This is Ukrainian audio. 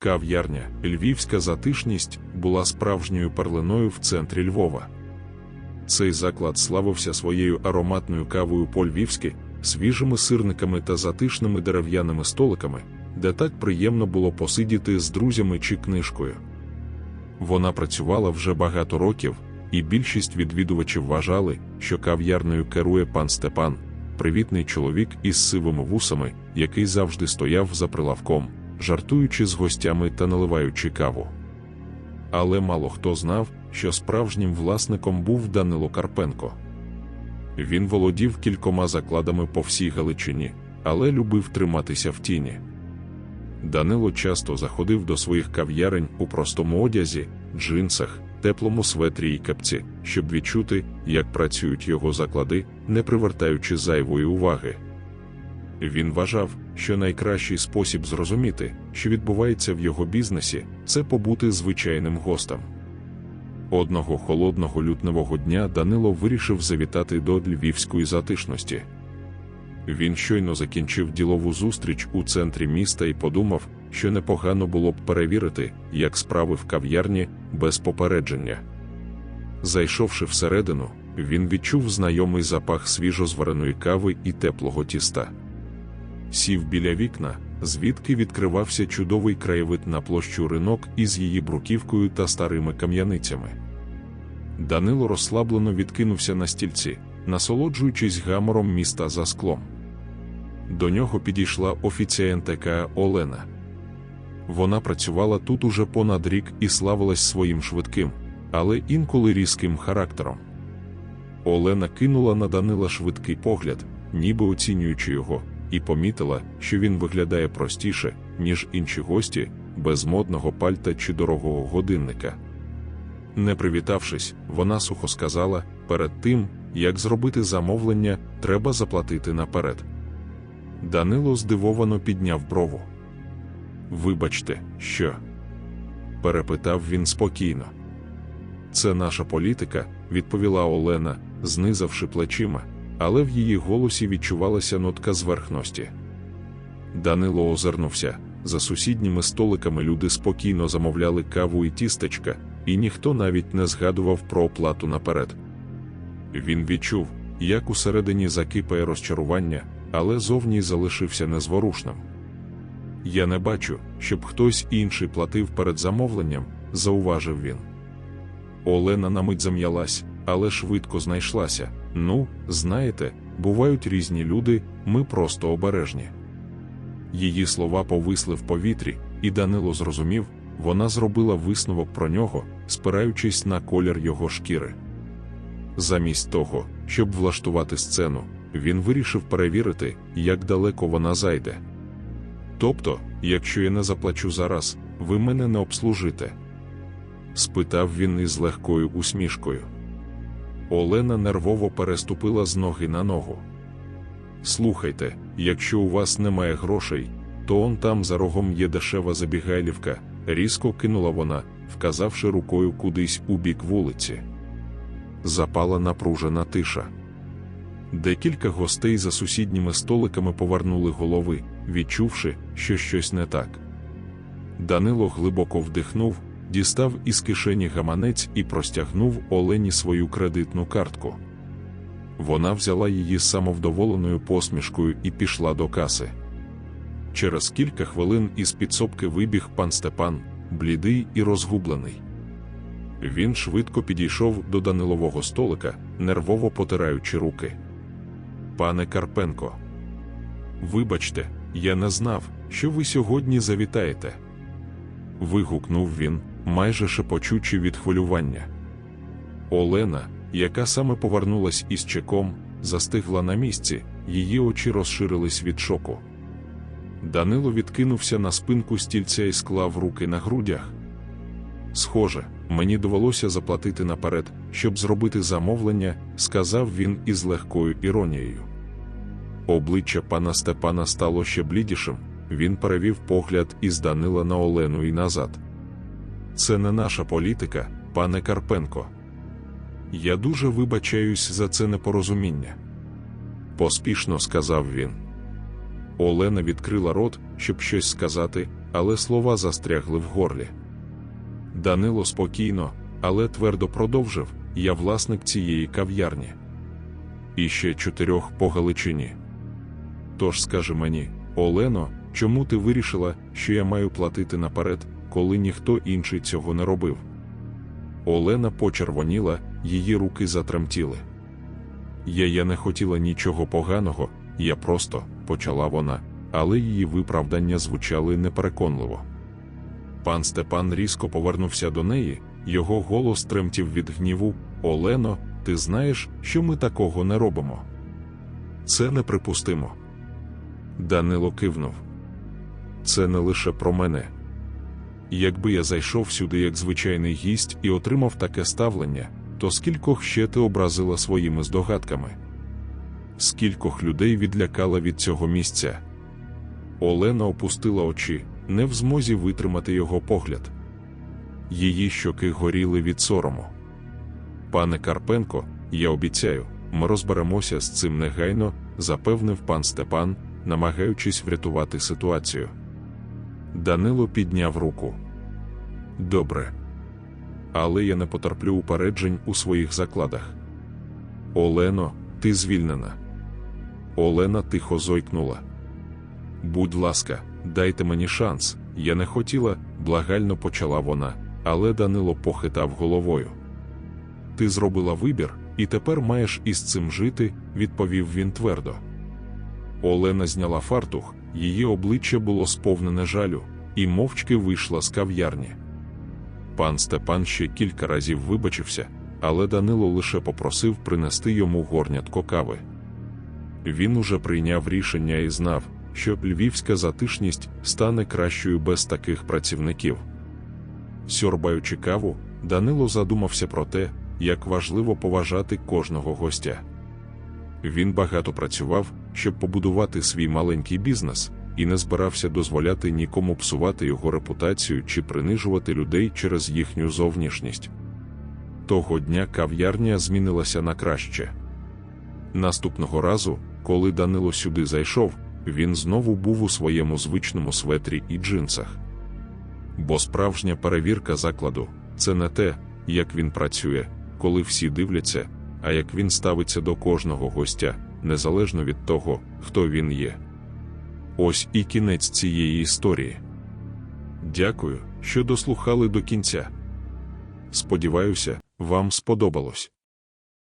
Кав'ярня, львівська затишність була справжньою перлиною в центрі Львова. Цей заклад славився своєю ароматною кавою по-львівськи, свіжими сирниками та затишними дерев'яними столиками, де так приємно було посидіти з друзями чи книжкою. Вона працювала вже багато років, і більшість відвідувачів вважали, що кав'ярною керує пан Степан, привітний чоловік із сивими вусами, який завжди стояв за прилавком, жартуючи з гостями та наливаючи каву. Але мало хто знав, що справжнім власником був Данило Карпенко. Він володів кількома закладами по всій Галичині, але любив триматися в тіні. Данило часто заходив до своїх кав'ярень у простому одязі, джинсах, теплому светрі й капці, щоб відчути, як працюють його заклади, не привертаючи зайвої уваги. Він вважав, що найкращий спосіб зрозуміти, що відбувається в його бізнесі, це побути звичайним гостем. Одного холодного лютневого дня Данило вирішив завітати до львівської затишності. Він щойно закінчив ділову зустріч у центрі міста і подумав, що непогано було б перевірити, як справи в кав'ярні без попередження. Зайшовши всередину, він відчув знайомий запах свіжозвареної кави і теплого тіста. Сів біля вікна, звідки відкривався чудовий краєвид на площу ринок із її бруківкою та старими кам'яницями. Данило розслаблено відкинувся на стільці, насолоджуючись гамором міста за склом. До нього підійшла офіціантка Олена. Вона працювала тут уже понад рік і славилась своїм швидким, але інколи різким характером. Олена кинула на Данила швидкий погляд, ніби оцінюючи його, і помітила, що він виглядає простіше, ніж інші гості, без модного пальта чи дорогого годинника. Не привітавшись, вона сухо сказала: перед тим, як зробити замовлення, треба заплатити наперед. Данило здивовано підняв брову. Вибачте, що? перепитав він спокійно. Це наша політика, відповіла Олена, знизавши плечима, але в її голосі відчувалася нотка зверхності. Данило озирнувся. За сусідніми столиками люди спокійно замовляли каву і тістечка, і ніхто навіть не згадував про оплату наперед. Він відчув, як усередині закипає розчарування, але зовні залишився незворушним. Я не бачу, щоб хтось інший платив перед замовленням, зауважив він. Олена на мить зам'ялась, але швидко знайшлася. Ну, знаєте, бувають різні люди, ми просто обережні. Її слова повисли в повітрі, і Данило зрозумів, вона зробила висновок про нього, спираючись на колір його шкіри. Замість того, щоб влаштувати сцену, він вирішив перевірити, як далеко вона зайде. Тобто, якщо я не заплачу зараз, ви мене не обслужите? спитав він із легкою усмішкою. Олена нервово переступила з ноги на ногу. Слухайте, якщо у вас немає грошей, то он там за рогом є дешева забігайлівка, різко кинула вона, вказавши рукою кудись у бік вулиці. Запала напружена тиша. Декілька гостей за сусідніми столиками повернули голови, відчувши, що щось не так. Данило глибоко вдихнув, дістав із кишені гаманець і простягнув Олені свою кредитну картку. Вона взяла її з самовдоволеною посмішкою і пішла до каси. Через кілька хвилин із підсобки вибіг пан Степан, блідий і розгублений. Він швидко підійшов до Данилового столика, нервово потираючи руки. Пане Карпенко, вибачте, я не знав, що ви сьогодні завітаєте. Вигукнув він, майже шепочучи від хвилювання. Олена, яка саме повернулась із чеком, застигла на місці, її очі розширились від шоку. Данило відкинувся на спинку стільця і склав руки на грудях. Схоже, мені довелося заплатити наперед, щоб зробити замовлення, сказав він із легкою іронією. Обличчя пана Степана стало ще блідішим, він перевів погляд із Данила на Олену і назад. Це не наша політика, пане Карпенко. Я дуже вибачаюсь за це непорозуміння. Поспішно сказав він. Олена відкрила рот, щоб щось сказати, але слова застрягли в горлі. Данило спокійно, але твердо продовжив: я власник цієї кав'ярні. І ще чотирьох по Галичині. Тож скажи мені, Олено, чому ти вирішила, що я маю платити наперед, коли ніхто інший цього не робив? Олена почервоніла, її руки затремтіли. Я, я не хотіла нічого поганого, я просто, почала вона, але її виправдання звучали непереконливо. Пан Степан різко повернувся до неї, його голос тремтів від гніву. Олено, ти знаєш, що ми такого не робимо. Це неприпустимо. Данило кивнув. Це не лише про мене. Якби я зайшов сюди як звичайний гість і отримав таке ставлення, то скількох ще ти образила своїми здогадками? Скількох людей відлякала від цього місця? Олена опустила очі, не в змозі витримати його погляд. Її щоки горіли від сорому. Пане Карпенко, я обіцяю, ми розберемося з цим негайно, запевнив пан Степан, намагаючись врятувати ситуацію. Данило підняв руку. Добре. Але я не потерплю упереджень у своїх закладах. Олено, ти звільнена. Олена тихо зойкнула. Будь ласка, дайте мені шанс. Я не хотіла, благально почала вона, але Данило похитав головою. Ти зробила вибір, і тепер маєш із цим жити, відповів він твердо. Олена зняла фартух, її обличчя було сповнене жалю, і мовчки вийшла з кав'ярні. Пан Степан ще кілька разів вибачився, але Данило лише попросив принести йому горнятко кави. Він уже прийняв рішення і знав, що львівська затишність стане кращою без таких працівників. Сьорбаючи каву, Данило задумався про те, як важливо поважати кожного гостя. Він багато працював, щоб побудувати свій маленький бізнес, і не збирався дозволяти нікому псувати його репутацію чи принижувати людей через їхню зовнішність. Того дня кав'ярня змінилася на краще. Наступного разу, коли Данило сюди зайшов, він знову був у своєму звичному светрі і джинсах. Бо справжня перевірка закладу це не те, як він працює, коли всі дивляться, а як він ставиться до кожного гостя, незалежно від того, хто він є. Ось і кінець цієї історії. Дякую, що дослухали до кінця. Сподіваюся, вам сподобалось.